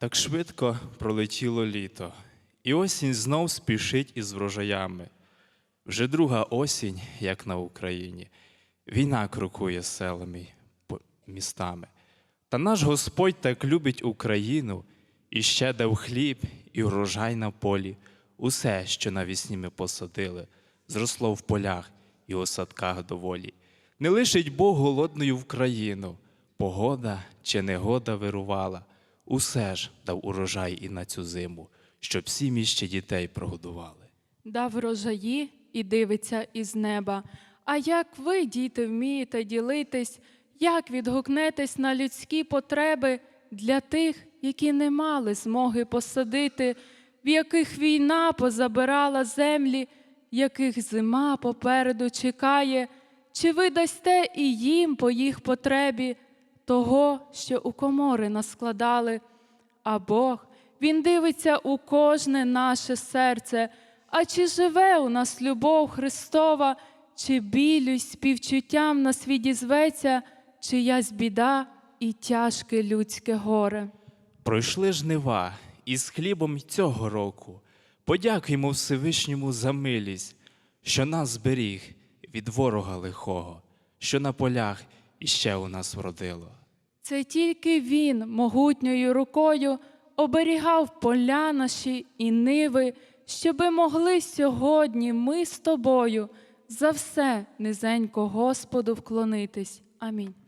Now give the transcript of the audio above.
Так швидко пролетіло літо, і осінь знов спішить із врожаями. Вже друга осінь, як на Україні, війна крокує селами містами. Та наш Господь так любить Україну, і ще дав хліб, і урожай на полі. Усе, що навісні ми посадили, зросло в полях і у садках доволі. Не лишить Бог голодною в країну, погода чи негода вирувала. Усе ж дав урожай і на цю зиму, щоб сім'ї ще дітей прогодували. дав рожаї і дивиться із неба. А як ви, діти, вмієте ділитись, як відгукнетесь на людські потреби для тих, які не мали змоги посадити, в яких війна позабирала землі, яких зима попереду чекає, чи ви дасте і їм по їх потребі того, що у комори наскладали? А Бог, Він дивиться у кожне наше серце. А чи живе у нас любов Христова, чи білю співчуттям на світі зветься, чиясь біда і тяжке людське горе? Пройшли жнива із хлібом цього року. Подякуємо Всевишньому за милість, що нас зберіг від ворога лихого, що на полях іще у нас вродило. Це тільки Він могутньою рукою оберігав поля наші і ниви, щоби могли сьогодні ми з тобою за все низенько Господу вклонитись. Амінь.